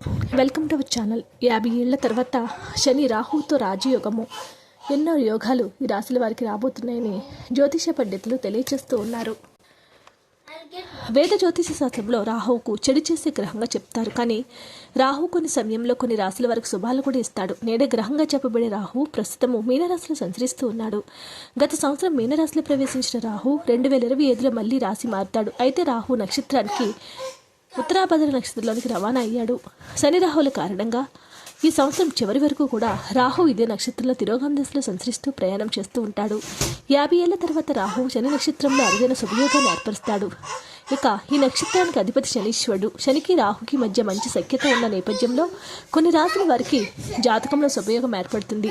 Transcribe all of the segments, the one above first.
Welcome to our channel యాభై ఏళ్ళ తర్వాత శని రాహుతో రాజయోగము. ఎన్నో యోగాలు ఈ రాశుల వారికి రాబోతున్నాయని జ్యోతిష పండితులు తెలియజేస్తూ ఉన్నారు. వేద జ్యోతిష శాస్త్రంలో రాహువుకు చెడు చేసే గ్రహంగా చెప్తారు. కానీ రాహు కొన్ని సమయంలో కొన్ని రాశుల వరకు శుభాలు కూడా ఇస్తాడు. నేడే గ్రహంగా చెప్పబడే రాహు ప్రస్తుతము మీనరాశిలో సంచరిస్తూ ఉన్నాడు. గత సంవత్సరం మీనరాశిలో ప్రవేశించిన రాహు రెండు వేల ఇరవై ఐదులో మళ్ళీ రాశి మారుతాడు. అయితే రాహు నక్షత్రానికి ఉత్తరాభద్ర నక్షత్రంలోనికి రవాణా అయ్యాడు. శని రాహుల కారణంగా ఈ సంవత్సరం చివరి వరకు కూడా రాహు ఇదే నక్షత్రంలో తిరోగం దశలో సంచరిస్తూ ప్రయాణం చేస్తూ ఉంటాడు. యాభై ఏళ్ళ తర్వాత రాహు శని నక్షత్రంలో అరుదైన శుభయోగాన్ని ఏర్పరుస్తాడు. ఇక ఈ నక్షత్రానికి అధిపతి శనీశ్వరుడు. శనికి రాహుకి మధ్య మంచి సఖ్యత ఉన్న నేపథ్యంలో కొన్ని రాత్రుల వారికి జాతకంలో శుభయోగం ఏర్పడుతుంది.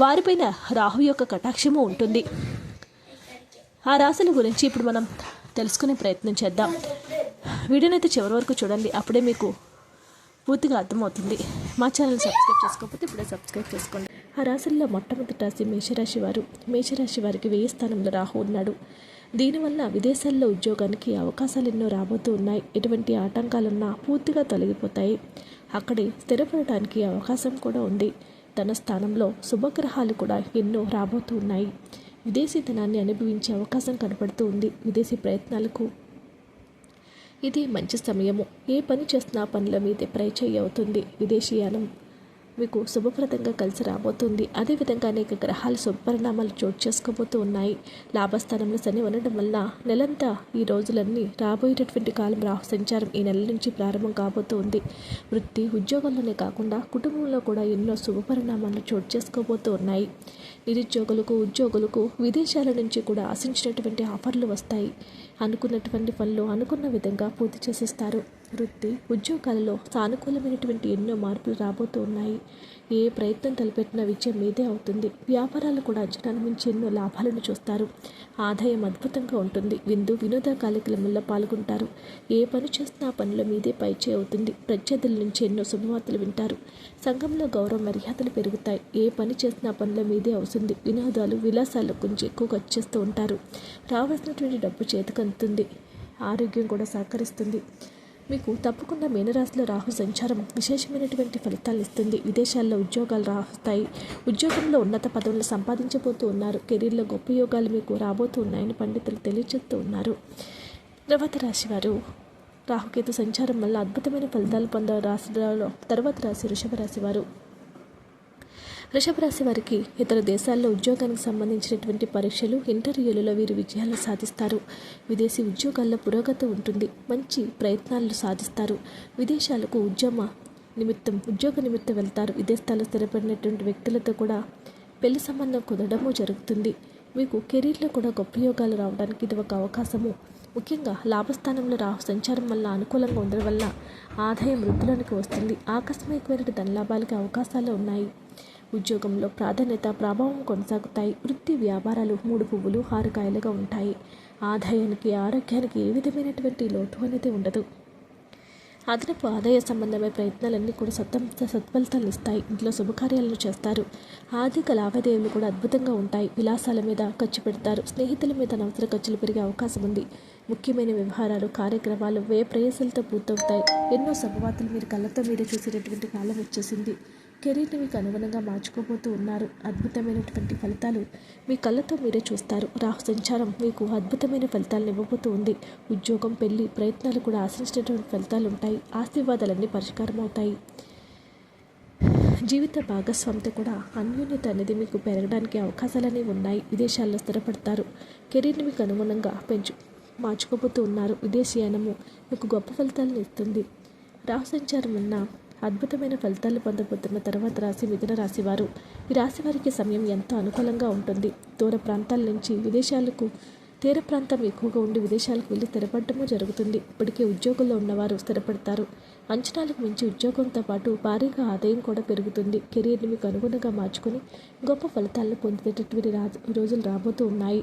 వారిపైన రాహు యొక్క కటాక్షము ఉంటుంది. ఆ రాశుల గురించి ఇప్పుడు మనం తెలుసుకునే ప్రయత్నం చేద్దాం. వీడియోనైతే చివరి వరకు చూడండి. అప్పుడే మీకు పూర్తిగా అర్థమవుతుంది. మా ఛానల్ సబ్స్క్రైబ్ చేసుకోకపోతే ఇప్పుడే సబ్స్క్రైబ్ చేసుకోండి. ఆ రాశుల్లో మొట్టమొదటి రాశి మేషరాశి వారు. మేషరాశి వారికి వెయ్యి స్థానంలో రాహు ఉన్నాడు. దీనివల్ల విదేశాల్లో ఉద్యోగానికి అవకాశాలు ఎన్నో రాబోతూ ఉన్నాయి. ఎటువంటి ఆటంకాలున్నా పూర్తిగా తొలగిపోతాయి. అక్కడే స్థిరపడటానికి అవకాశం కూడా ఉంది. తన స్థానంలో శుభగ్రహాలు కూడా ఎన్నో రాబోతూ ఉన్నాయి. విదేశీ ధనాన్ని అనుభవించే అవకాశం కనపడుతూ ఉంది. విదేశీ ప్రయత్నాలకు ఇది మంచి సమయము. ఏ పని చేసినా పనుల మీదే ప్రయచయ్య అవుతుంది. విదేశీయానం మీకు శుభప్రదంగా కలిసి రాబోతుంది. అదేవిధంగా అనేక గ్రహాలు శుభపరిణామాలు చోటు చేసుకోబోతూ ఉన్నాయి. లాభస్థానంలో శని ఉండడం వల్ల నెలంతా ఈ రోజులన్నీ రాబోయేటటువంటి కాలం రాహు సంచారం ఈ నెల నుంచి ప్రారంభం కాబోతూ ఉంది వృత్తి ఉద్యోగంలోనే కాకుండా కుటుంబంలో కూడా ఎన్నో శుభపరిణామాలు చోటు చేసుకోబోతూ ఉన్నాయి. నిరుద్యోగులకు ఉద్యోగులకు విదేశాల నుంచి కూడా ఆశించినటువంటి ఆఫర్లు వస్తాయి. అనుకున్నటువంటి పనులు అనుకున్న విధంగా పూర్తి చేసేస్తారు. వృత్తి ఉద్యోగాలలో సానుకూలమైనటువంటి ఎన్నో మార్పులు రాబోతూ ఉన్నాయి. ఏ ప్రయత్నం తలపెట్టిన విజయం మీదే అవుతుంది. వ్యాపారాలు కూడా అంచనాను మించి ఎన్నో లాభాలను చూస్తారు. ఆదాయం అద్భుతంగా ఉంటుంది. విందు వినోద కార్యక్రమంలో పాల్గొంటారు. ఏ పని చేస్తున్నా ఆ పనుల మీదే పైచే అవుతుంది. ప్రత్యర్థుల నుంచి ఎన్నో శుభవార్తలు వింటారు. సంఘంలో గౌరవ మర్యాదలు పెరుగుతాయి. ఏ పని చేసినా పనుల మీదే అవుతుంది. వినోదాలు విలాసాల గురించి ఎక్కువ ఖర్చు చేస్తూ ఉంటారు. రావాల్సినటువంటి డబ్బు చేతికి అందుతుంది. ఆరోగ్యం కూడా సహకరిస్తుంది. మీకు తప్పకుండా మీనరాశిలో రాహు సంచారం విశేషమైనటువంటి ఫలితాలు ఇస్తుంది. విదేశాల్లో ఉద్యోగాలు రాస్తాయి. ఉద్యోగంలో ఉన్నత పదవులు సంపాదించబోతూ ఉన్నారు. కెరీర్లో గొప్ప యోగాలు మీకు రాబోతూ ఉన్నాయని పండితులు తెలియజేస్తూ ఉన్నారు. తర్వాత రాశి వారు రాహుకేతు సంచారం వల్ల అద్భుతమైన ఫలితాలు పొందారు. రాశి తర్వాత రాశి వృషభ రాశి వారు వృషభ రాశి వారికి ఇతర దేశాల్లో ఉద్యోగానికి సంబంధించినటువంటి పరీక్షలు ఇంటర్వ్యూలలో వీరు విజయాలు సాధిస్తారు. విదేశీ ఉద్యోగాల్లో పురోగతి ఉంటుంది. మంచి ప్రయత్నాలు సాధిస్తారు. విదేశాలకు ఉద్యమ నిమిత్తం ఉద్యోగ నిమిత్తం వెళ్తారు. విదేశాల్లో స్థిరపడినటువంటి వ్యక్తులతో కూడా పెళ్ళి సంబంధం కుదరడము జరుగుతుంది. మీకు కెరీర్లో కూడా గొప్ప యోగాలు రావడానికి ఇది ఒక అవకాశము. ముఖ్యంగా లాభస్థానంలో రా సంచారం వల్ల అనుకూలంగా ఉండడం వల్ల ఆదాయం వృద్ధిలోనికి వస్తుంది. ఆకస్మికమైన ధనలాభాలకి అవకాశాలు ఉన్నాయి. ఉద్యోగంలో ప్రాధాన్యత ప్రభావం కొనసాగుతాయి. వృత్తి వ్యాపారాలు మూడు పువ్వులు హారకాయలుగా ఉంటాయి. ఆదాయానికి ఆరోగ్యానికి ఏ విధమైనటువంటి లోటు అనేది ఉండదు. అదనపు ఆదాయ సంబంధమైన ప్రయత్నాలన్నీ కూడా సత్వ సత్ఫలితాలు ఇస్తాయి. ఇంట్లో శుభకార్యాలను చేస్తారు. ఆర్థిక లావాదేవీలు కూడా అద్భుతంగా ఉంటాయి. విలాసాల మీద ఖర్చు పెడతారు. స్నేహితుల మీద అనవసర ఖర్చులు పెరిగే అవకాశం ఉంది. ముఖ్యమైన వ్యవహారాలు కార్యక్రమాలు వే ప్రయాసాలతో పూర్తవుతాయి. ఎన్నో శుభవార్తలు మీరు కళ్ళతో మీరే చూసేటటువంటి కాలం వచ్చేసింది. కెరీర్ని మీకు అనుగుణంగా మార్చుకోబోతూ ఉన్నారు. అద్భుతమైనటువంటి ఫలితాలు మీ కళ్ళతో మీరే చూస్తారు. రాహు సంచారం మీకు అద్భుతమైన ఫలితాలను ఇవ్వబోతూ ఉంది. ఉద్యోగం పెళ్ళి ప్రయత్నాలు కూడా ఆశించినటువంటి ఫలితాలు ఉంటాయి. ఆశీర్వాదాలన్నీ పరిష్కారం అవుతాయి. జీవిత భాగస్వామితో కూడా అన్యోన్యత అనేది మీకు పెరగడానికి అవకాశాలనే ఉన్నాయి. విదేశాల్లో స్థిరపడతారు. కెరీర్ని మీకు అనుగుణంగా పెంచు మార్చుకోబోతూ ఉన్నారు. విదేశీయానము మీకు గొప్ప ఫలితాలను ఇస్తుంది. రాహు సంచారం ఉన్న అద్భుతమైన ఫలితాలు పొందబోతున్న తర్వాత రాశి మిథున రాశి వారు. ఈ రాశి వారికి సమయం ఎంతో అనుకూలంగా ఉంటుంది. దూర ప్రాంతాల నుంచి విదేశాలకు తీర ప్రాంతం ఎక్కువగా ఉండి విదేశాలకు వెళ్ళి స్థిరపడటము జరుగుతుంది. ఇప్పటికే ఉద్యోగంలో ఉన్నవారు స్థిరపడతారు. అంచనాలకు మించి ఉద్యోగంతో పాటు భారీగా ఆదాయం కూడా పెరుగుతుంది. కెరీర్ని మీకు అనుగుణంగా మార్చుకొని గొప్ప ఫలితాలను పొందేటటువంటి రా రోజులు రాబోతూ ఉన్నాయి.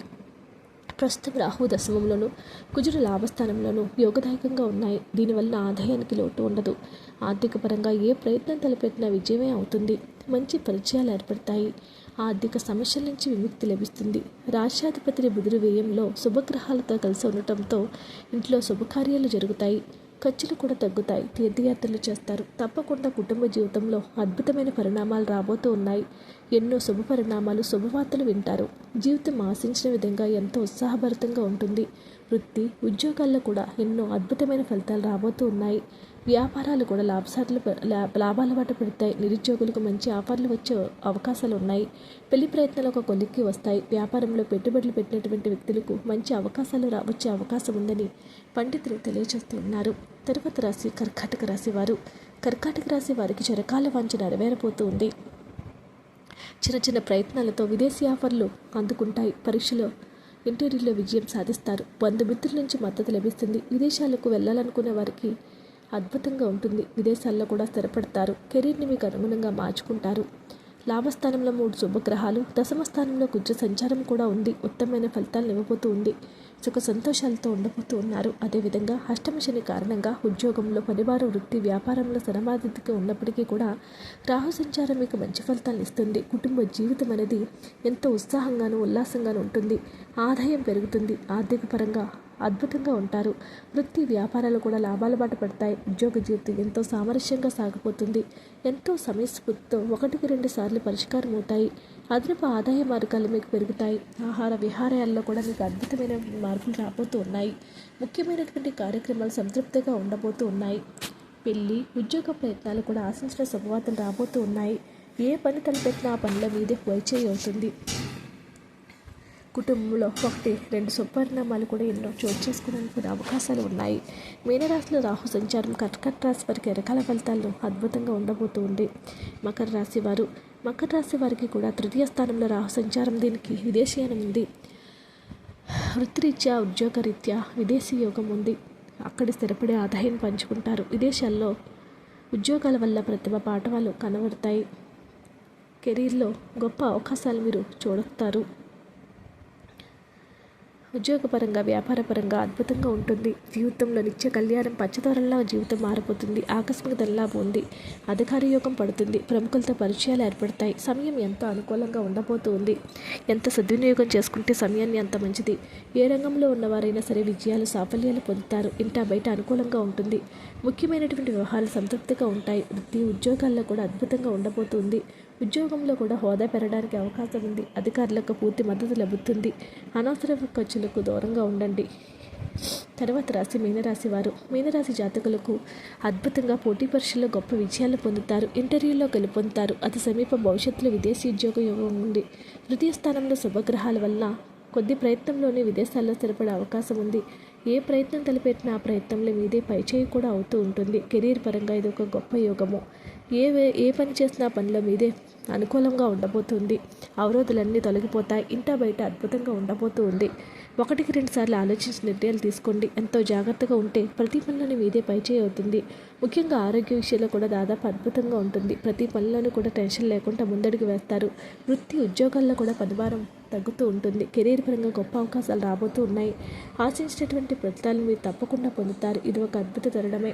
ప్రస్తుతం రాహు దశమంలోను కుజుడు లాభస్థానంలోను యోగదాయకంగా ఉన్నాయి. దీనివల్ల ఆదాయానికి లోటు ఉండదు. ఆర్థికపరంగా ఏ ప్రయత్నం తలపెట్టినా విజయమే అవుతుంది. మంచి పరిచయాలు ఏర్పడతాయి. ఆర్థిక సమస్యల నుంచి విముక్తి లభిస్తుంది. రాష్ట్రాధిపతి బుధుడు వ్యయంలో శుభగ్రహాలతో కలిసి ఉండటంతో ఇంట్లో శుభకార్యాలు జరుగుతాయి. ఖర్చులు కూడా తగ్గుతాయి. తీర్థయాత్రలు చేస్తారు. తప్పకుండా కుటుంబ జీవితంలో అద్భుతమైన పరిణామాలు రాబోతూ ఉన్నాయి. ఎన్నో శుభ పరిణామాలు శుభవార్తలు వింటారు. జీవితం ఆశించిన విధంగా ఎంతో ఉత్సాహభరితంగా ఉంటుంది. వృత్తి ఉద్యోగాల్లో కూడా ఎన్నో అద్భుతమైన ఫలితాలు రాబోతూ ఉన్నాయి. వ్యాపారాలు కూడా లాభసార్లు లాభాల బాట పెడతాయి. నిరుద్యోగులకు మంచి ఆఫర్లు వచ్చే అవకాశాలు ఉన్నాయి పెళ్ళి ప్రయత్నాలు ఒక కొలిక్కి వస్తాయి. వ్యాపారంలో పెట్టుబడులు పెట్టినటువంటి వ్యక్తులకు మంచి అవకాశాలు రా వచ్చే అవకాశం ఉందని పండితులు తెలియజేస్తూ ఉన్నారు తరువాత రాశి కర్కాటక రాశి వారు. కర్కాటక రాశి వారికి చిరకాల వాంఛ నెరవేరబోతూ ఉంది చిన్న చిన్న ప్రయత్నాలతో విదేశీ ఆఫర్లు అందుకుంటాయి. పరీక్షలో ఇంటర్వ్యూలో విజయం సాధిస్తారు. బంధుమిత్రుల నుంచి మద్దతు లభిస్తుంది. విదేశాలకు వెళ్ళాలనుకునే వారికి అద్భుతంగా ఉంటుంది. విదేశాల్లో కూడా స్థిరపడతారు. కెరీర్ని మీకు అనుగుణంగా మార్చుకుంటారు. లాభస్థానంలో మూడు శుభగ్రహాలు దశమ స్థానంలో కొంచెం సంచారం కూడా ఉంది. ఉత్తమమైన ఫలితాలను ఇవ్వబోతూ ఉంది. సుఖ సంతోషాలతో ఉండబోతూ ఉన్నారు. అదేవిధంగా అష్టమ శని కారణంగా ఉద్యోగంలో పనివారు వృత్తి వ్యాపారంలో శ్రమాధితిగా ఉన్నప్పటికీ కూడా రాహు సంచారం మీకు మంచి ఫలితాలను ఇస్తుంది. కుటుంబ జీవితం అనేది ఎంతో ఉత్సాహంగాను ఉల్లాసంగాను ఉంటుంది. ఆదాయం పెరుగుతుంది. ఆర్థిక పరంగా అద్భుతంగా ఉంటారు. వృత్తి వ్యాపారాలు కూడా లాభాల బాట పడతాయి. ఉద్యోగ జీవితం ఎంతో సామరస్యంగా సాగిపోతుంది. ఎంతో సమయస్ఫూర్తితో ఒకటికి రెండు సార్లు పరిష్కారం అవుతాయి. అదనపు ఆదాయ మార్గాలు మీకు పెరుగుతాయి. ఆహార విహారాల్లో కూడా మీకు అద్భుతమైన మార్పులు రాబోతూ ఉన్నాయి. ముఖ్యమైనటువంటి కార్యక్రమాలు సంతృప్తిగా ఉండబోతూ ఉన్నాయి. పెళ్ళి ఉద్యోగ ప్రయత్నాలు కూడా ఆశించిన శుభవార్తలు రాబోతూ ఉన్నాయి. ఏ పని తలపెట్టినా ఆ పనిలో మీదే వైచేయి అవుతుంది. కుటుంబంలో ఒకటి రెండు సుపరిణామాలు కూడా ఎన్నో చోటు చేసుకోవడానికి కూడా అవకాశాలు ఉన్నాయి. మీనరాశిలో రాహు సంచారం కర్కట రాశి వారికి రకాల ఫలితాలు అద్భుతంగా ఉండబోతూ ఉంది. మకర రాశి వారు మకర రాశి వారికి కూడా తృతీయ స్థానంలో రాహు సంచారం దీనికి విదేశీయనం ఉంది. వృత్తిరీత్యా ఉద్యోగరీత్యా విదేశీ యోగం ఉంది. అక్కడి స్థిరపడే ఆదాయం పంచుకుంటారు. విదేశాల్లో ఉద్యోగాల వల్ల ప్రతిభ పాఠవాలు కనబడతాయి. కెరీర్లో గొప్ప అవకాశాలు మీరు చూడతారు ఉద్యోగపరంగా వ్యాపారపరంగా అద్భుతంగా ఉంటుంది. జీవితంలో నిత్య కళ్యాణం పచ్చదొరల్లా జీవితం మారిపోతుంది. ఆకస్మిక దల్లాభం ఉంది. అధికార యోగం పడుతుంది. ప్రముఖులతో పరిచయాలు ఏర్పడతాయి. సమయం ఎంతో అనుకూలంగా ఉండబోతుంది? ఎంత సద్వినియోగం చేసుకుంటే సమయాన్ని అంత మంచిది? ఏ రంగంలో ఉన్నవారైనా సరే విజయాలు సాఫల్యాలు పొందుతారు. ఇంటా బయట అనుకూలంగా ఉంటుంది. ముఖ్యమైనటువంటి వ్యవహారాలు సంతృప్తిగా ఉంటాయి. వృత్తి ఉద్యోగాల్లో కూడా అద్భుతంగా ఉండబోతుంది. ఉద్యోగంలో కూడా హోదా పెరగడానికి అవకాశం ఉంది. అధికారులకు పూర్తి మద్దతు లభిస్తుంది. అనవసర ఖర్చులకు దూరంగా ఉండండి. తర్వాత రాశి మీనరాశి వారు. మీనరాశి జాతకులకు అద్భుతంగా పోటీ పరీక్షల్లో గొప్ప విజయాలు పొందుతారు. ఇంటర్వ్యూలో గెలుపొందుతారు. అతి సమీప భవిష్యత్తులో విదేశీ ఉద్యోగ యోగం ఉంది. తృతీయ స్థానంలో శుభగ్రహాల వల్ల కొద్ది ప్రయత్నంలోనే విదేశాల్లో స్థిరపడే అవకాశం ఉంది. ఏ ప్రయత్నం తలపెట్టినా ఆ ప్రయత్నంలో మీదే పైచేయి కూడా అవుతూ ఉంటుంది. కెరీర్ పరంగా ఇది ఒక గొప్ప యోగము. ఏ ఏ పని చేసినా పనుల మీదే అనుకూలంగా ఉండబోతుంది. అవరోధులన్నీ తొలగిపోతాయి. ఇంటా బయట అద్భుతంగా ఉండబోతూ ఉంది. ఒకటికి రెండు సార్లు ఆలోచించి నిర్ణయాలు తీసుకోండి. ఎంతో జాగ్రత్తగా ఉంటే ప్రతి పనిలోని మీదే పైచేయి అవుతుంది. ముఖ్యంగా ఆరోగ్య విషయంలో కూడా దాదాపు అద్భుతంగా ఉంటుంది. ప్రతి పనిలోనూ కూడా టెన్షన్ లేకుండా ముందడుగు వేస్తారు. వృత్తి ఉద్యోగాల్లో కూడా పనిభారం తగ్గుతూ ఉంటుంది. కెరీర్ పరంగా గొప్ప అవకాశాలు రాబోతూ ఉన్నాయి. ఆశించినటువంటి ఫలితాలు మీరు తప్పకుండా పొందుతారు. ఇది ఒక అద్భుత తరుణమే.